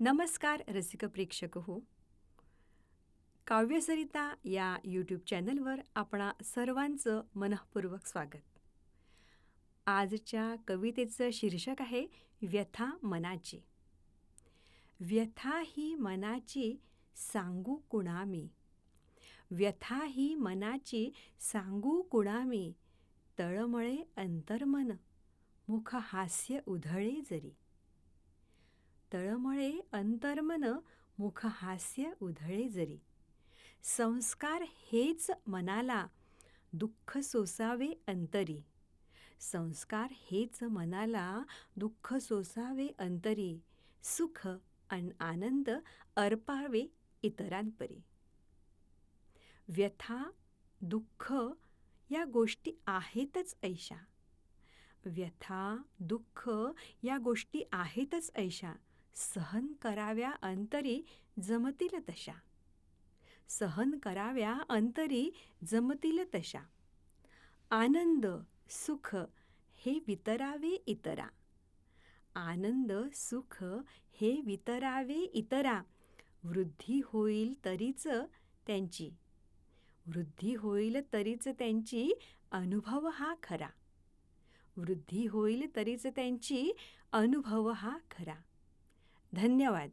नमस्कार रसिक प्रेक्षक हो काव्यसरिता या यूट्यूब चॅनलवर आपणा सर्वांचं मनःपूर्वक स्वागत. आजच्या कवितेचं शीर्षक आहे व्यथा मनाची. व्यथा ही मनाची सांगू कुणामी? व्यथा ही मनाची सांगू कुणामी? तळमळे अंतर्मन मुख हास्य उधळे जरी. तळमळे अंतर्मन मुख हास्य उधळे जरी. संस्कार हेच मनाला दुःख सोसावे अंतरी. संस्कार हेच मनाला दुःख सोसावे अंतरी. सुख अन आनंद अर्पावे इतरांपरी. व्यथा दुःख या गोष्टी आहेतच ऐशा. व्यथा दुःख या गोष्टी आहेतच ऐशा. सहन कराव्या अंतरी जमतील तशा. सहन कराव्या अंतरी जमतील तशा. आनंद सुख हे वितरावे इतरा. आनंद सुख हे वितरावे इतरा. वृद्धी होईल तरीच त्यांची. वृद्धी होईल तरीच त्यांची अनुभव हा खरा. वृद्धी होईल तरीच त्यांची अनुभव हा खरा. धन्यवाद.